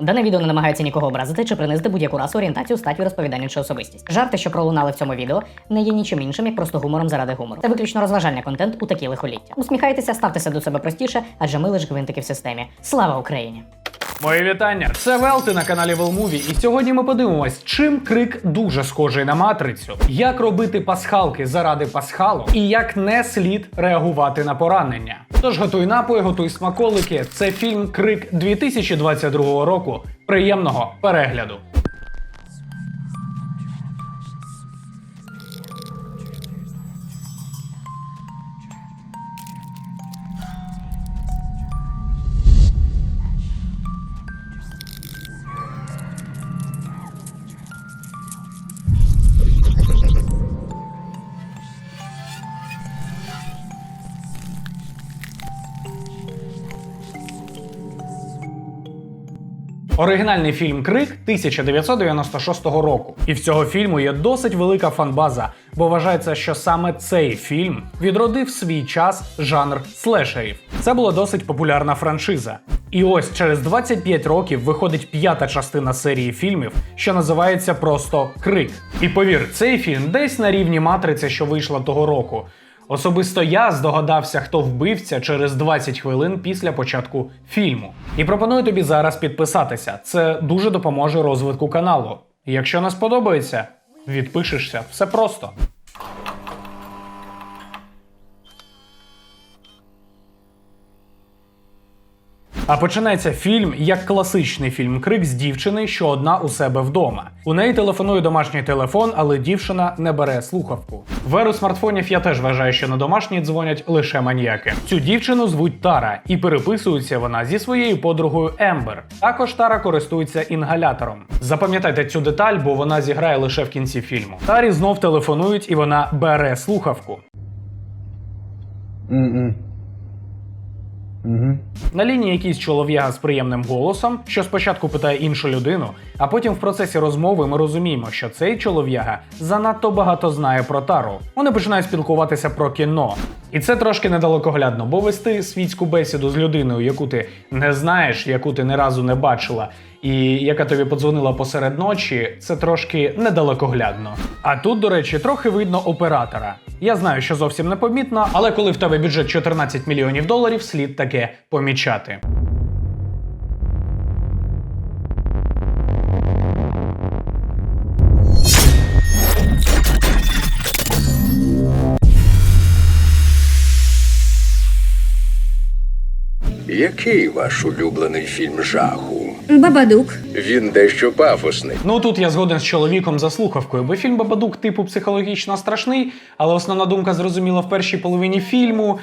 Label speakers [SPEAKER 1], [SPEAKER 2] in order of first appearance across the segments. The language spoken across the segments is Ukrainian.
[SPEAKER 1] Дане відео не намагається нікого образити чи принизити будь-яку расу, орієнтацію, статтю розповідання чи особистість. Жарти, що пролунали в цьому відео, не є нічим іншим, як просто гумором заради гумору. Це виключно розважальний контент у такі лихоліття. Усміхайтеся, ставтеся до себе простіше, адже ми лише гвинтики в системі. Слава Україні!
[SPEAKER 2] Мої вітання! Це Велти на каналі Велмуві, і сьогодні ми подивимось, чим крик дуже схожий на матрицю, як робити пасхалки заради пасхалок і як не слід реагувати на поранення. Тож готуй напої, готуй смаколики. Це фільм Крик 2022 року. Приємного перегляду! Оригінальний фільм Крик 1996 року. І в цього фільму є досить велика фанбаза, бо вважається, що саме цей фільм відродив свій час жанр слешерів. Це була досить популярна франшиза. І ось через 25 років виходить п'ята частина серії фільмів, що називається просто Крик. І повір, цей фільм десь на рівні матриці, що вийшла того року. Особисто я здогадався, хто вбивця через 20 хвилин після початку фільму. І пропоную тобі зараз підписатися. Це дуже допоможе розвитку каналу. Якщо не сподобається, відпишешся. Все просто. А починається фільм як класичний фільм Крик з дівчини, що одна у себе вдома. У неї телефонує домашній телефон, але дівчина не бере слухавку. В еру смартфонів я теж вважаю, що на домашній дзвонять лише маніяки. Цю дівчину звуть Тара, і переписується вона зі своєю подругою Ембер. Також Тара користується інгалятором. Запам'ятайте цю деталь, бо вона зіграє лише в кінці фільму. Тарі знов телефонують, і вона бере слухавку. На лінії якийсь чолов'яга з приємним голосом, що спочатку питає іншу людину, а потім в процесі розмови ми розуміємо, що цей чолов'яга занадто багато знає про тару. Вони починають спілкуватися про кіно. І це трошки недалекоглядно, бо вести світську бесіду з людиною, яку ти не знаєш, яку ти ні разу не бачила, і яка тобі подзвонила посеред ночі, це трошки недалекоглядно. А тут, до речі, трохи видно оператора. Я знаю, що зовсім не помітно, але коли в тебе бюджет 14 мільйонів доларів, слід таке помічати.
[SPEAKER 3] Який ваш улюблений фільм жаху?
[SPEAKER 4] Бабадук.
[SPEAKER 3] Він дещо пафосний.
[SPEAKER 2] Ну тут я згоден з чоловіком за слухавкою, бо фільм Бабадук типу психологічно страшний, але основна думка зрозуміла в першій половині фільму.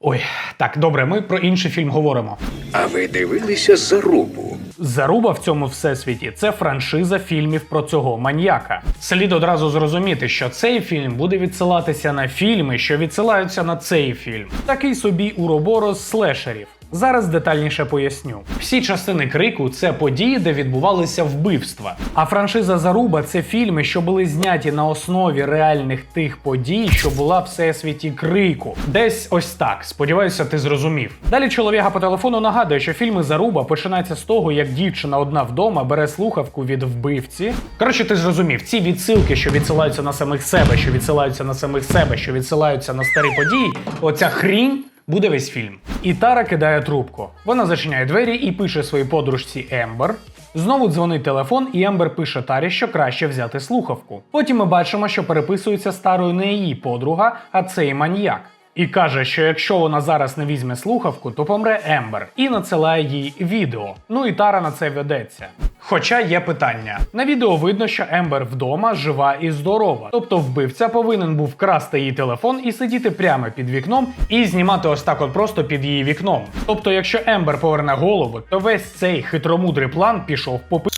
[SPEAKER 2] Ой, так, добре, ми про інший фільм говоримо.
[SPEAKER 3] А ви дивилися зарубу?
[SPEAKER 2] Заруба в цьому всесвіті це франшиза фільмів про цього маньяка. Слід одразу зрозуміти, що цей фільм буде відсилатися на фільми, що відсилаються на цей фільм. Такий собі уроборос слешерів. Зараз детальніше поясню. Всі частини крику це події, де відбувалися вбивства. А франшиза Заруба це фільми, що були зняті на основі реальних тих подій, що була в всесвіті крику. Десь ось так. Сподіваюся, ти зрозумів. Далі чоловіка по телефону нагадує, що фільми Заруба починаються з того, як дівчина одна вдома бере слухавку від вбивці. Коротше, ти зрозумів, ці відсилки, що відсилаються на самих себе, що відсилаються на самих себе, що відсилаються на старі події. Оця хрінь буде весь фільм. І Тара кидає трубку. Вона зачиняє двері і пише своїй подружці Ембер. Знову дзвонить телефон, і Ембер пише Тарі, що краще взяти слухавку. Потім ми бачимо, що переписується з Тарою не її подруга, а цей маньяк. І каже, що якщо вона зараз не візьме слухавку, то помре Ембер і надсилає їй відео. Ну і Тара на це ведеться. Хоча є питання. На відео видно, що Ембер вдома жива і здорова. Тобто вбивця повинен був вкрасти її телефон і сидіти прямо під вікном і знімати ось так от просто під її вікном. Тобто, якщо Ембер поверне голову, то весь цей хитромудрий план пішов по пи.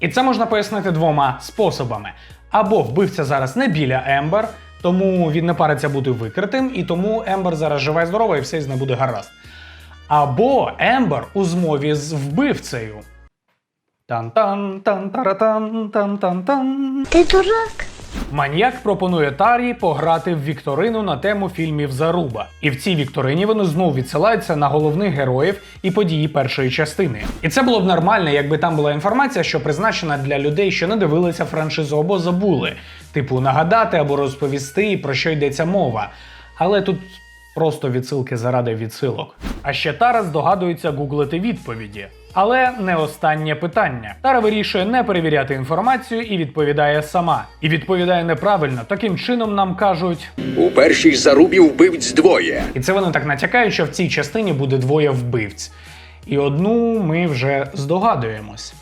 [SPEAKER 2] І це можна пояснити двома способами: або вбивця зараз не біля Ембер, тому він не париться бути викритим, і тому Ембер зараз жива і здорова, і все з нею буде гаразд. Або Ембер у змові з вбивцею. Тан-тан, тан-таратан, тан-тан-тан.
[SPEAKER 4] Ти дурак.
[SPEAKER 2] Маньяк пропонує Тарі пограти в вікторину на тему фільмів Заруба. І в цій вікторині вони знову відсилаються на головних героїв і події першої частини. І це було б нормально, якби там була інформація, що призначена для людей, що не дивилися франшизу або забули, типу нагадати або розповісти, про що йдеться мова. Але тут просто відсилки заради відсилок. А ще Тара здогадується гуглити відповіді. Але не останнє питання. Тара вирішує не перевіряти інформацію і відповідає сама. І відповідає неправильно. Таким чином нам кажуть.
[SPEAKER 3] У першій зарубі вбивць двоє.
[SPEAKER 2] І це вони так натякають, що в цій частині буде двоє вбивць. І одну ми вже здогадуємось.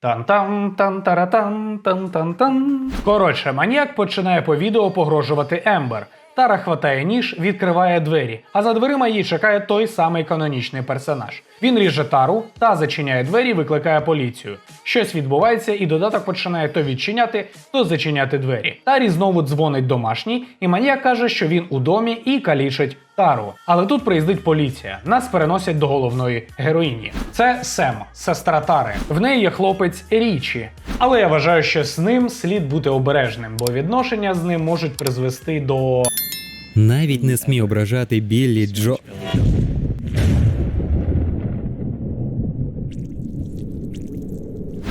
[SPEAKER 2] Тан-там, тан-таратан, тан-тан-тан. Коротше, маніяк починає по відео погрожувати Ембер. Тара хватає ніж, відкриває двері, а за дверима її чекає той самий канонічний персонаж. Він ріже тару та зачиняє двері, викликає поліцію. Щось відбувається, і додаток починає то відчиняти, то зачиняти двері. Тарі знову дзвонить домашній, і маніяк каже, що він у домі і калічить тару. Але тут приїздить поліція. Нас переносять до головної героїні. Це Сем, сестра Тари. В неї є хлопець Річі. Але я вважаю, що з ним слід бути обережним, бо відношення з ним можуть призвести до.
[SPEAKER 5] Навіть не смій ображати Біллі Джо.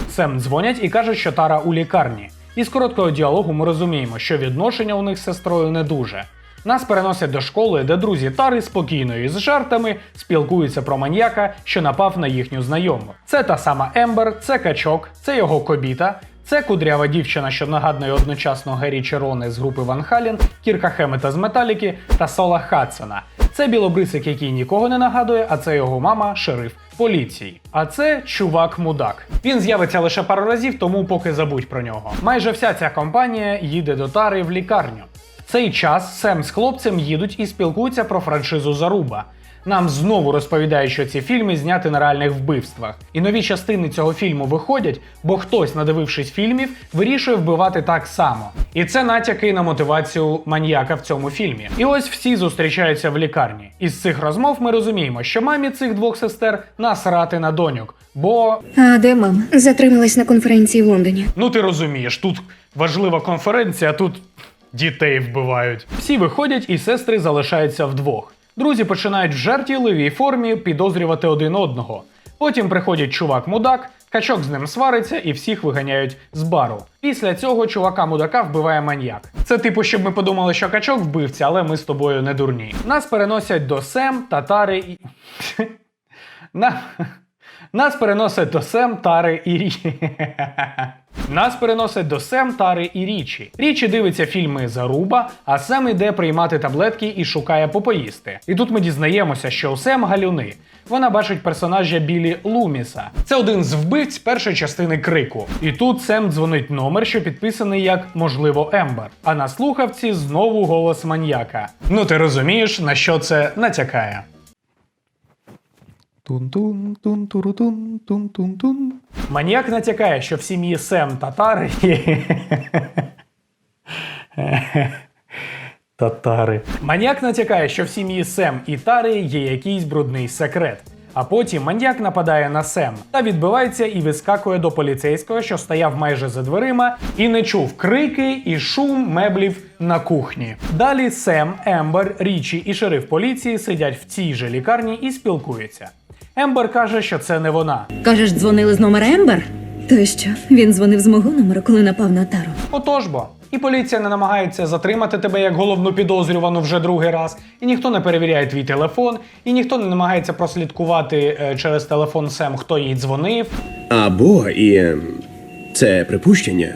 [SPEAKER 2] Сем дзвонять і кажуть, що Тара у лікарні. Із короткого діалогу ми розуміємо, що відношення у них з сестрою не дуже. Нас переносять до школи, де друзі Тари спокійно і з жартами спілкуються про маньяка, що напав на їхню знайому. Це та сама Ембер, це качок, це його кобіта, це кудрява дівчина, що нагадує одночасно Гері Черони з групи Ван Халін, Кірка Хемета з Металіки та Сола Хадсона. Це білобрисик, який нікого не нагадує, а це його мама, шериф поліції. А це чувак мудак. Він з'явиться лише пару разів, тому поки забудь про нього. Майже вся ця компанія їде до Тари в лікарню. Цей час Сем з хлопцем їдуть і спілкуються про франшизу Заруба. Нам знову розповідають, що ці фільми зняті на реальних вбивствах. І нові частини цього фільму виходять, бо хтось, надивившись фільмів, вирішує вбивати так само. І це натяки на мотивацію маньяка в цьому фільмі. І ось всі зустрічаються в лікарні. Із цих розмов ми розуміємо, що мамі цих двох сестер насрати на доньок. Бо
[SPEAKER 4] А де мама? Затрималась на конференції в Лондоні.
[SPEAKER 2] Ну ти розумієш, тут важлива конференція, тут дітей вбивають. Всі виходять, і сестри залишаються вдвох. Друзі починають в жартівливій формі підозрювати один одного. Потім приходять чувак-мудак, качок з ним свариться і всіх виганяють з бару. Після цього чувака-мудака вбиває маньяк. Це типу, щоб ми подумали, що качок вбивця, але ми з тобою не дурні. Нас переносять до Сем, Татари і. Нас переносять до Сем, Тари і Річі. Нас переносять до Сем, Тари і Річі. Річі дивиться фільми Заруба, а Сем іде приймати таблетки і шукає попоїсти. І тут ми дізнаємося, що у Сем галюни. Вона бачить персонажа Білі Луміса. Це один з вбивць першої частини крику. І тут Сем дзвонить номер, що підписаний як можливо Ембер. А на слухавці знову голос маньяка. Ну ти розумієш, на що це натякає. Тун-тун, тун-туру-тун, тун-тун-тун. Маніяк натякає, що в сім'ї Сем татари є. Татари. Маніяк натякає, що в сім'ї Сем і Тари є якийсь брудний секрет. А потім маньяк нападає на Сем та відбивається і вискакує до поліцейського, що стояв майже за дверима, і не чув крики і шум меблів на кухні. Далі Сем, Ембер, Річі і шериф поліції сидять в цій же лікарні і спілкуються. Ембер каже, що це не вона.
[SPEAKER 6] Кажеш, дзвонили з номера Ембер? То що, він дзвонив з мого номеру, коли напав на тару.
[SPEAKER 2] Отож бо. І поліція не намагається затримати тебе як головну підозрювану вже другий раз, і ніхто не перевіряє твій телефон, і ніхто не намагається прослідкувати е, через телефон Сем, хто їй дзвонив.
[SPEAKER 7] Або і ем, це припущення.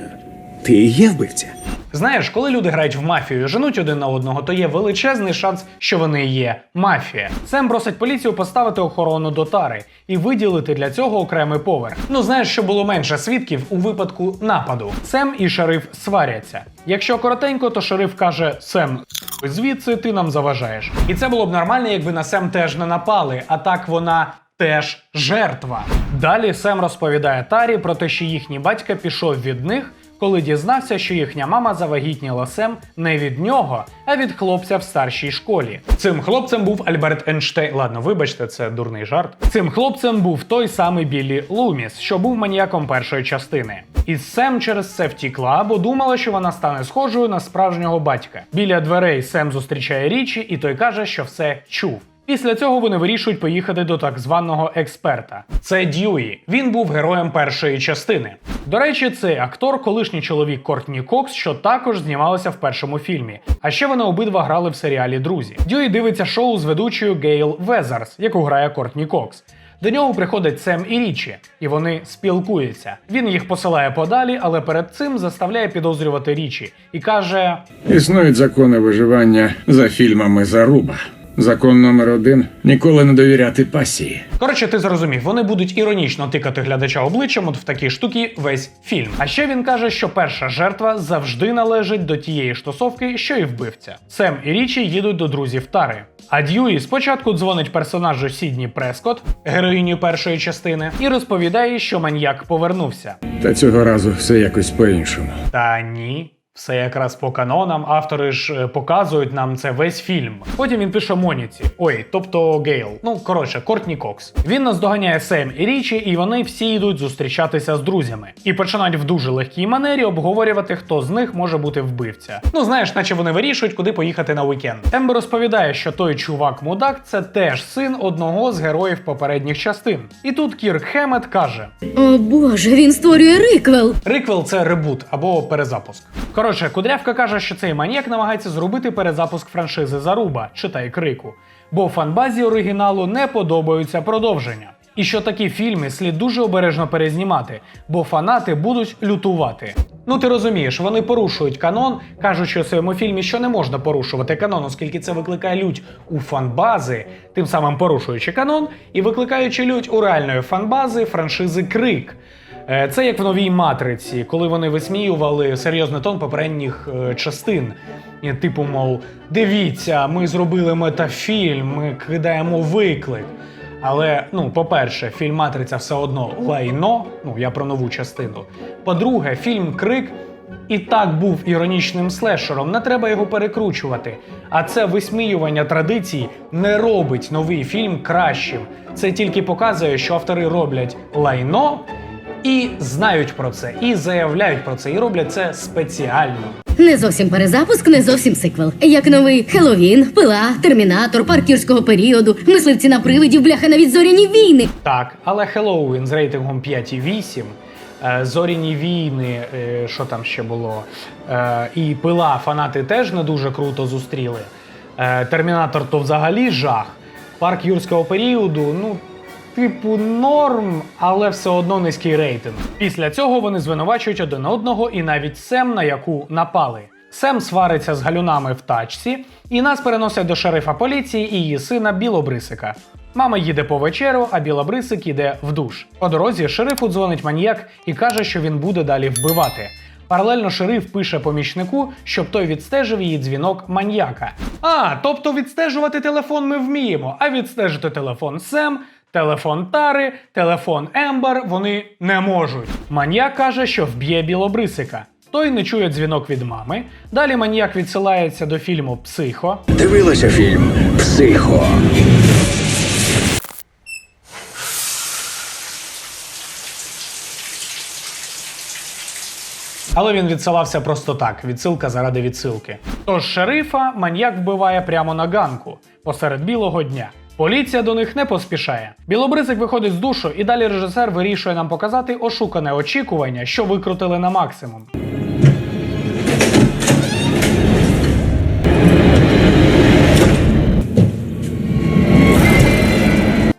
[SPEAKER 7] Ти є вбивця.
[SPEAKER 2] Знаєш, коли люди грають в мафію і женуть один на одного, то є величезний шанс, що вони є мафія. Сем просить поліцію поставити охорону до тари і виділити для цього окремий поверх. Ну знаєш, що було менше свідків у випадку нападу. Сем і шериф сваряться. Якщо коротенько, то шериф каже: Сем, звідси ти нам заважаєш. І це було б нормально, якби на Сем теж не напали, а так вона. Теж жертва. Далі Сем розповідає Тарі про те, що їхній батько пішов від них, коли дізнався, що їхня мама завагітніла Сем не від нього, а від хлопця в старшій школі. Цим хлопцем був Альберт Ейнштейн. Ладно, вибачте, це дурний жарт. Цим хлопцем був той самий Біллі Луміс, що був маніяком першої частини. І Сем через це втікла, бо думала, що вона стане схожою на справжнього батька. Біля дверей Сем зустрічає Річі, і той каже, що все чув. Після цього вони вирішують поїхати до так званого експерта. Це Дьюї. Він був героєм першої частини. До речі, цей актор колишній чоловік Кортні Кокс, що також знімалася в першому фільмі. А ще вони обидва грали в серіалі Друзі. Дьюї дивиться шоу з ведучою Гейл Везарс, яку грає Кортні Кокс. До нього приходять Сем і Річі, і вони спілкуються. Він їх посилає подалі, але перед цим заставляє підозрювати Річі і каже:
[SPEAKER 8] Існують закони виживання за фільмами Заруба. Закон номер один ніколи не довіряти пасії.
[SPEAKER 2] Коротше, ти зрозумів, вони будуть іронічно тикати глядача обличчям от в такі штуки весь фільм. А ще він каже, що перша жертва завжди належить до тієї ж тусовки, що і вбивця. Сем і Річі їдуть до друзів Тари. А Дьюї спочатку дзвонить персонажу Сідні Прескот, героїню першої частини, і розповідає, що маньяк повернувся.
[SPEAKER 8] Та цього разу все якось по-іншому.
[SPEAKER 2] Та ні. Все якраз по канонам, автори ж е, показують нам це весь фільм. Потім він пише Моніці, ой, тобто Гейл. Ну коротше, Кортні Кокс. Він наздоганяє Сем і Річі, і вони всі йдуть зустрічатися з друзями. І починають в дуже легкій манері обговорювати, хто з них може бути вбивця. Ну знаєш, наче вони вирішують, куди поїхати на уікенд. Ембер розповідає, що той чувак мудак це теж син одного з героїв попередніх частин. І тут Кірк Хемет каже:
[SPEAKER 6] О боже, він створює риквел.
[SPEAKER 2] Риквел це ребут або перезапуск. Коротше, Кудрявка каже, що цей маніяк намагається зробити перезапуск франшизи Заруба, читай крику, бо фанбазі оригіналу не подобаються продовження. І що такі фільми слід дуже обережно перезнімати, бо фанати будуть лютувати. Ну ти розумієш, вони порушують канон, що в своєму фільмі що не можна порушувати канон, оскільки це викликає лють у фанбази, тим самим порушуючи канон і викликаючи лють у реальної фанбази франшизи Крик. Е, Це як в новій матриці, коли вони висміювали серйозний тон попередніх е, частин. Типу, мов, дивіться, ми зробили метафільм, ми кидаємо виклик. Але, ну, по-перше, фільм Матриця все одно лайно, ну я про нову частину. По-друге, фільм Крик і так був іронічним слешером, не треба його перекручувати. А це висміювання традицій не робить новий фільм кращим. Це тільки показує, що автори роблять лайно і знають про це, і заявляють про це, і роблять це спеціально.
[SPEAKER 9] Не зовсім перезапуск, не зовсім сиквел. Як новий Хеллоуін, пила, термінатор, паркірського періоду, мисливці на привидів, бляха навіть зоряні війни.
[SPEAKER 2] Так, але Хеллоуін з рейтингом 5,8, е, Зоряні війни, е, що там ще було, е, і пила фанати теж не дуже круто зустріли. Термінатор то взагалі жах. Парк юрського періоду, ну. Типу норм, але все одно низький рейтинг. Після цього вони звинувачують один одного і навіть Сем, на яку напали. Сем свариться з галюнами в тачці, і нас переносять до шерифа поліції і її сина Білобрисика. Мама їде по вечеру, а Білобрисик іде в душ. По дорозі шерифу дзвонить маніяк і каже, що він буде далі вбивати. Паралельно шериф пише помічнику, щоб той відстежив її дзвінок маньяка. А, тобто відстежувати телефон ми вміємо, а відстежити телефон Сем, телефон Тари, телефон Ембер вони не можуть. Маньяк каже, що вб'є білобрисика. Той не чує дзвінок від мами. Далі маньяк відсилається до фільму Психо.
[SPEAKER 3] Дивилася фільм Психо.
[SPEAKER 2] Але він відсилався просто так, відсилка заради відсилки. Тож шерифа маньяк вбиває прямо на ганку посеред білого дня. Поліція до них не поспішає. Білобрисик виходить з душу, і далі режисер вирішує нам показати ошукане очікування, що викрутили на максимум.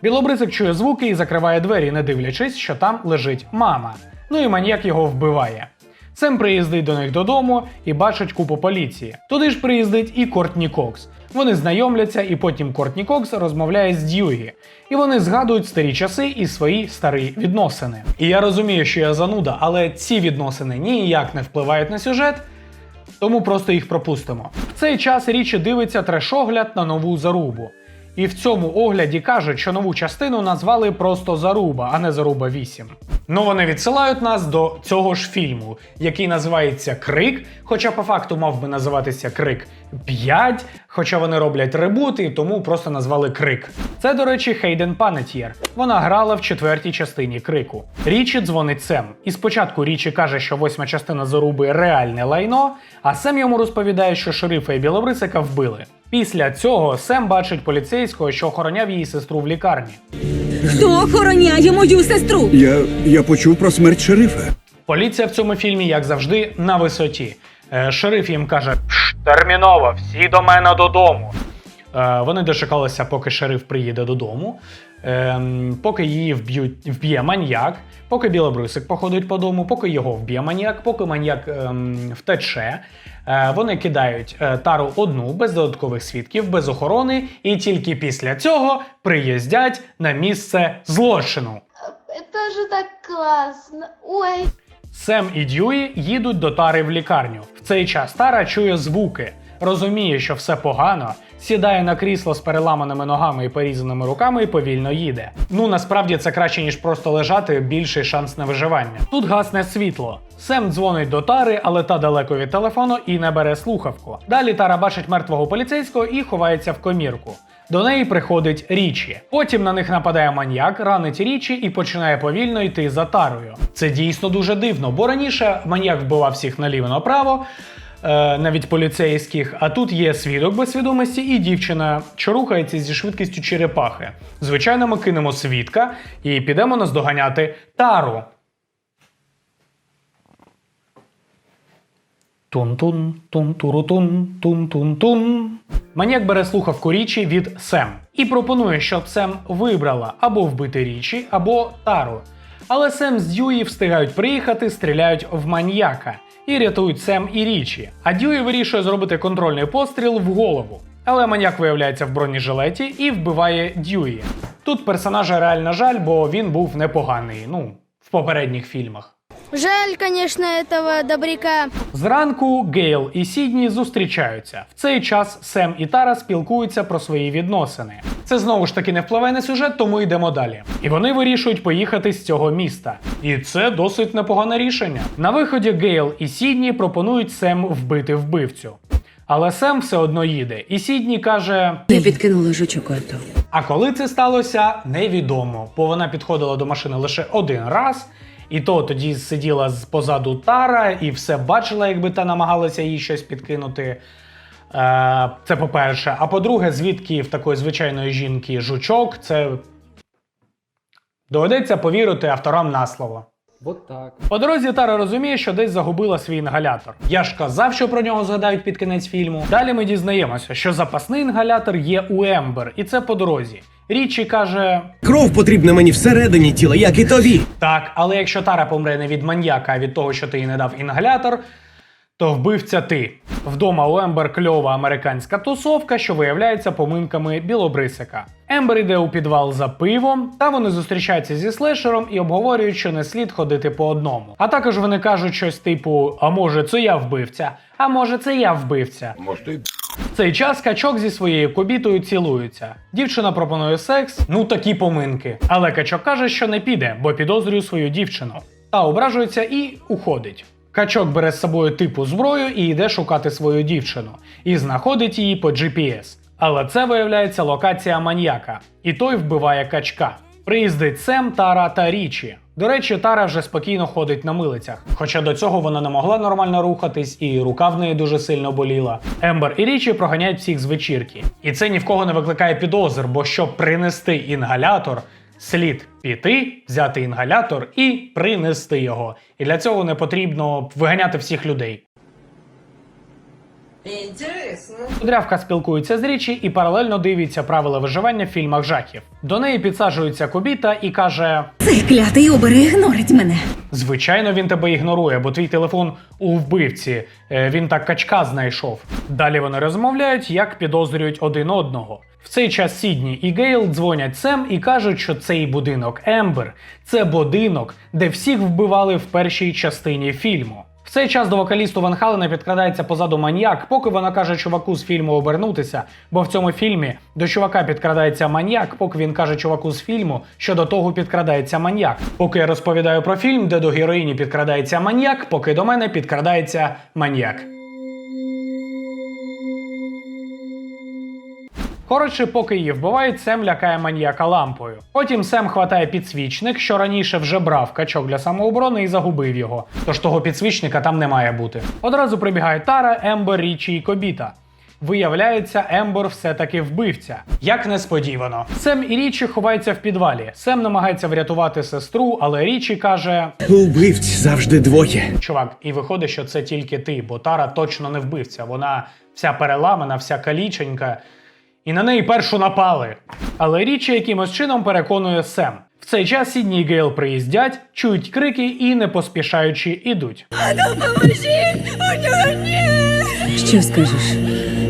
[SPEAKER 2] Білобрисик чує звуки і закриває двері, не дивлячись, що там лежить мама. Ну і маньяк його вбиває. Сем приїздить до них додому і бачить купу поліції. Туди ж приїздить і Кортні Кокс. Вони знайомляться, і потім Кортні Кокс розмовляє з Дьюгі. І вони згадують старі часи і свої старі відносини. І я розумію, що я зануда, але ці відносини ніяк не впливають на сюжет, тому просто їх пропустимо. В цей час Річі дивиться трешогляд на нову зарубу. І в цьому огляді кажуть, що нову частину назвали просто Заруба, а не Заруба 8. Ну вони відсилають нас до цього ж фільму, який називається Крик, хоча по факту мав би називатися Крик 5, хоча вони роблять ребут і тому просто назвали Крик. Це, до речі, Хейден Панетьєр. Вона грала в четвертій частині Крику. Річі дзвонить Сем. І спочатку Річі каже, що восьма частина Заруби реальне лайно, а Сем йому розповідає, що шерифа і білобрисика вбили. Після цього Сем бачить поліцейського, що охороняв її сестру в лікарні.
[SPEAKER 6] Хто охороняє мою сестру?
[SPEAKER 3] Я. я почув про смерть шерифа.
[SPEAKER 2] Поліція в цьому фільмі, як завжди, на висоті. Е, шериф їм каже: терміново, всі до мене додому. Е, вони дочекалися, поки шериф приїде додому, ем, поки її вб'ють, вб'є маньяк, поки білобрисик походить по дому, поки його вб'є маньяк, поки маньяк ем, втече. Е, вони кидають е, тару одну без додаткових свідків, без охорони, і тільки після цього приїздять на місце злочину.
[SPEAKER 10] Это же так классно. Ой.
[SPEAKER 2] Сем і Дьюї їдуть до Тари в лікарню. В цей час Тара чує звуки, розуміє, що все погано, сідає на крісло з переламаними ногами і порізаними руками і повільно їде. Ну насправді це краще, ніж просто лежати, більший шанс на виживання. Тут гасне світло. Сем дзвонить до Тари, але та далеко від телефону і не бере слухавку. Далі Тара бачить мертвого поліцейського і ховається в комірку. До неї приходить Річі. Потім на них нападає маньяк, ранить Річі і починає повільно йти за тарою. Це дійсно дуже дивно, бо раніше маньяк вбивав всіх наліво-направо, е, навіть поліцейських. А тут є свідок без свідомості і дівчина, що рухається зі швидкістю черепахи. Звичайно, ми кинемо свідка і підемо наздоганяти тару. Тун-тун, тун-туру-тун, тун-тун-тун. Маніяк бере слухавку річі від Сем і пропонує, щоб Сем вибрала або вбити річі, або тару. Але Сем з Дьюї встигають приїхати, стріляють в маніяка і рятують Сем і річі. А Дьюї вирішує зробити контрольний постріл в голову. Але маньяк виявляється в бронежилеті і вбиває Дьюї. Тут персонажа реально жаль, бо він був непоганий, ну, в попередніх фільмах.
[SPEAKER 10] Жаль, конечно, этого добряка.
[SPEAKER 2] Зранку Гейл і Сідні зустрічаються. В цей час Сем і Тара спілкуються про свої відносини. Це знову ж таки не впливає на сюжет, тому йдемо далі. І вони вирішують поїхати з цього міста. І це досить непогане рішення. На виході Гейл і Сідні пропонують Сем вбити вбивцю. Але Сем все одно їде, і Сідні каже:
[SPEAKER 6] Я підкинула жучок ото.
[SPEAKER 2] а коли це сталося, невідомо, бо вона підходила до машини лише один раз, і то тоді сиділа позаду Тара і все бачила, якби та намагалася їй щось підкинути. Е, Це по-перше. А по-друге, звідки в такої звичайної жінки жучок, це доведеться повірити авторам на слово. По дорозі Тара розуміє, що десь загубила свій інгалятор. Я ж казав, що про нього згадають під кінець фільму. Далі ми дізнаємося, що запасний інгалятор є у Ембер, і це по дорозі. Річі каже:
[SPEAKER 7] Кров потрібна мені всередині тіла, як і тобі.
[SPEAKER 2] так, але якщо Тара помре не від маньяка, а від того, що ти їй не дав інгалятор, то вбивця ти. Вдома у Ембер кльова американська тусовка, що виявляється поминками білобрисика. Ембер йде у підвал за пивом, та вони зустрічаються зі слешером і обговорюють, що не слід ходити по одному. А також вони кажуть щось типу: А може, це я вбивця? А може, це я вбивця? В цей час качок зі своєю кобітою цілуються. Дівчина пропонує секс, ну такі поминки. Але качок каже, що не піде, бо підозрює свою дівчину. Та ображується і уходить. Качок бере з собою типу зброю і йде шукати свою дівчину, і знаходить її по GPS. Але це виявляється локація маньяка, і той вбиває качка. Приїздить Сем, Тара та Річі. До речі, Тара вже спокійно ходить на милицях, хоча до цього вона не могла нормально рухатись, і рука в неї дуже сильно боліла. Ембер і Річі проганяють всіх з вечірки. І це ні в кого не викликає підозр, бо щоб принести інгалятор, слід піти, взяти інгалятор і принести його. І для цього не потрібно виганяти всіх людей. Кудрявка спілкується з річі і паралельно дивиться правила виживання в фільмах жахів. До неї підсаджується кобіта і каже:
[SPEAKER 6] Цей клятий оберег ігнорить мене.
[SPEAKER 2] Звичайно, він тебе ігнорує, бо твій телефон у вбивці. Е, Він так качка знайшов. Далі вони розмовляють, як підозрюють один одного. В цей час Сідні і Гейл дзвонять Сем і кажуть, що цей будинок Ембер це будинок, де всіх вбивали в першій частині фільму. Цей час до вокалісту Ван Халена підкрадається позаду маньяк, поки вона каже чуваку з фільму обернутися, бо в цьому фільмі до чувака підкрадається маньяк, поки він каже чуваку з фільму, що до того підкрадається маньяк. Поки я розповідаю про фільм, де до героїні підкрадається маньяк, поки до мене підкрадається маньяк. Коротше, поки її вбивають, Сем лякає маніяка лампою. Потім Сем хватає підсвічник, що раніше вже брав качок для самооборони і загубив його. Тож того підсвічника там не має бути. Одразу прибігає Тара, Ембер, Річі і Кобіта. Виявляється, Ембер все-таки вбивця. Як несподівано. Сем і Річі ховаються в підвалі. Сем намагається врятувати сестру, але Річі каже:
[SPEAKER 7] Убивць завжди двоє.
[SPEAKER 2] Чувак, і виходить, що це тільки ти, бо Тара точно не вбивця. Вона вся переламана, вся каліченька, і на неї першу напали. Але Річі якимось чином переконує Сем. В цей час Сідні і Гейл приїздять, чують крики і, не поспішаючи, ідуть.
[SPEAKER 6] Що скажеш?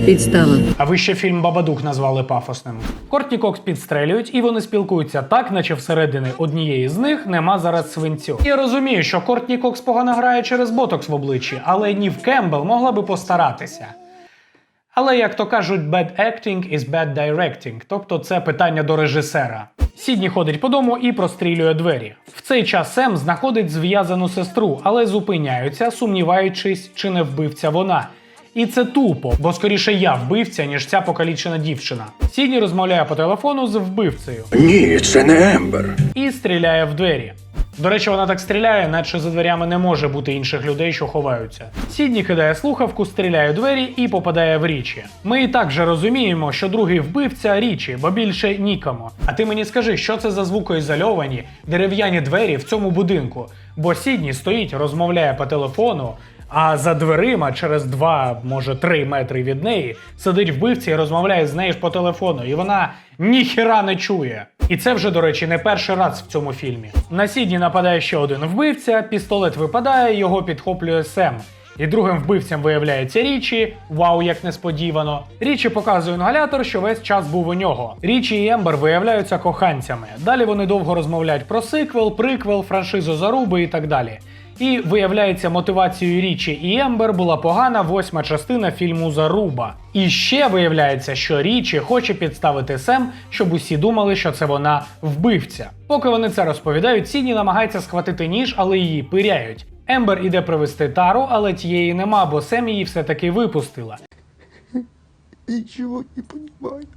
[SPEAKER 6] Підстава.
[SPEAKER 2] А ви ще фільм Бабадук назвали пафосним. Кортні Кокс підстрелюють, і вони спілкуються так, наче всередини однієї з них нема зараз свинцю. Я розумію, що Кортні Кокс погано грає через ботокс в обличчі, але Нів Кембл могла би постаратися. Але, як то кажуть, bad acting is bad directing, тобто це питання до режисера. Сідні ходить по дому і прострілює двері. В цей час Сем знаходить зв'язану сестру, але зупиняються, сумніваючись, чи не вбивця вона. І це тупо, бо скоріше я вбивця, ніж ця покалічена дівчина. Сідні розмовляє по телефону з вбивцею
[SPEAKER 3] Ні, це не Ембер.
[SPEAKER 2] і стріляє в двері. До речі, вона так стріляє, наче за дверями не може бути інших людей, що ховаються. Сідні кидає слухавку, стріляє двері і попадає в річі. Ми і так же розуміємо, що другий вбивця річі, бо більше нікому. А ти мені скажи, що це за звукоізольовані дерев'яні двері в цьому будинку? Бо Сідні стоїть, розмовляє по телефону. А за дверима, через два, може три метри від неї, сидить вбивця і розмовляє з нею ж по телефону, і вона ніхіра не чує. І це вже, до речі, не перший раз в цьому фільмі. На Сідні нападає ще один вбивця, пістолет випадає, його підхоплює Сем. І другим вбивцем виявляється Річі. Вау, як несподівано. Річі показує інгалятор, що весь час був у нього. Річі і Ембер виявляються коханцями. Далі вони довго розмовляють про сиквел, приквел, франшизу заруби і так далі. І виявляється, мотивацією Річі і Ембер була погана восьма частина фільму Заруба. І ще виявляється, що Річі хоче підставити Сем, щоб усі думали, що це вона вбивця. Поки вони це розповідають, Сідні намагається схватити ніж, але її пиряють. Ембер іде привезти тару, але тієї нема, бо Сем її все-таки випустила.
[SPEAKER 3] Нічого не розумію.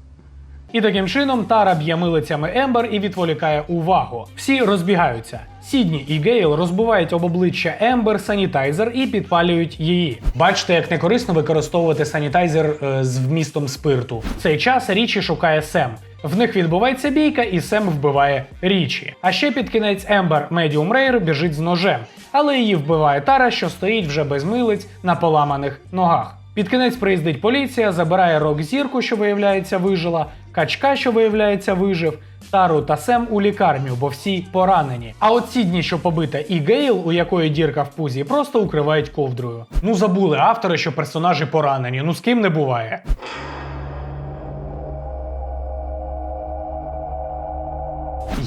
[SPEAKER 2] І таким чином Тара б'є милицями Ембер і відволікає увагу. Всі розбігаються. Сідні і Гейл розбивають об обличчя Ембер санітайзер і підпалюють її. Бачите, як некорисно використовувати санітайзер е, з вмістом спирту. В цей час Річі шукає Сем. В них відбувається бійка, і Сем вбиває Річі. А ще під кінець Ембер Медіум Рейр біжить з ножем, але її вбиває Тара, що стоїть вже без милиць на поламаних ногах. Під кінець приїздить поліція, забирає рок зірку, що виявляється вижила, качка, що виявляється вижив, Тару та Сем у лікарню, бо всі поранені. А от Сідні, що побита і Гейл, у якої дірка в пузі, просто укривають ковдрою. Ну забули автори, що персонажі поранені. Ну з ким не буває.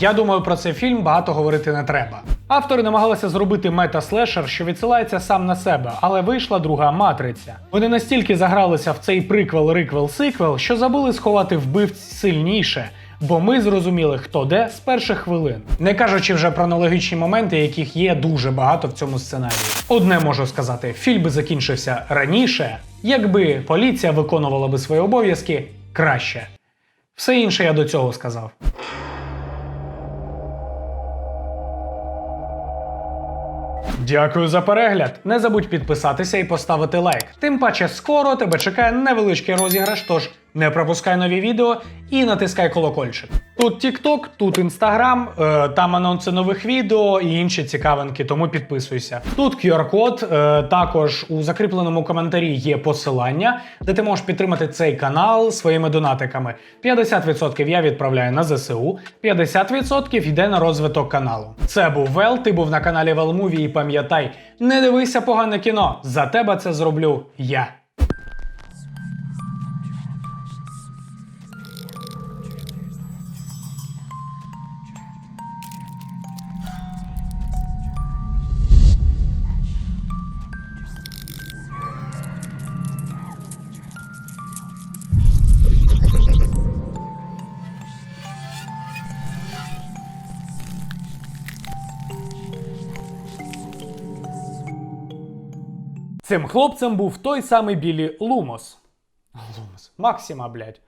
[SPEAKER 2] Я думаю, про цей фільм багато говорити не треба. Автори намагалися зробити мета-слешер, що відсилається сам на себе, але вийшла друга матриця. Вони настільки загралися в цей приквел, риквел, сиквел, що забули сховати вбивць сильніше. Бо ми зрозуміли, хто де з перших хвилин, не кажучи вже про аналогічні моменти, яких є дуже багато в цьому сценарії. Одне можу сказати: фільм би закінчився раніше, якби поліція виконувала би свої обов'язки краще. Все інше я до цього сказав. Дякую за перегляд. Не забудь підписатися і поставити лайк. Тим паче, скоро тебе чекає невеличкий розіграш, тож не пропускай нові відео і натискай колокольчик. Тут TikTok, тут Instagram, е, там анонси нових відео і інші цікавинки, тому підписуйся. Тут QR-код, е, також у закріпленому коментарі є посилання, де ти можеш підтримати цей канал своїми донатиками. 50% я відправляю на ЗСУ, 50% йде на розвиток каналу. Це був Вел, ти був на каналі Велмуві і пам'ятай, не дивися погане кіно. За тебе це зроблю я. Цим хлопцем був той самий Білі Лумос. Лумос. Максима, блядь.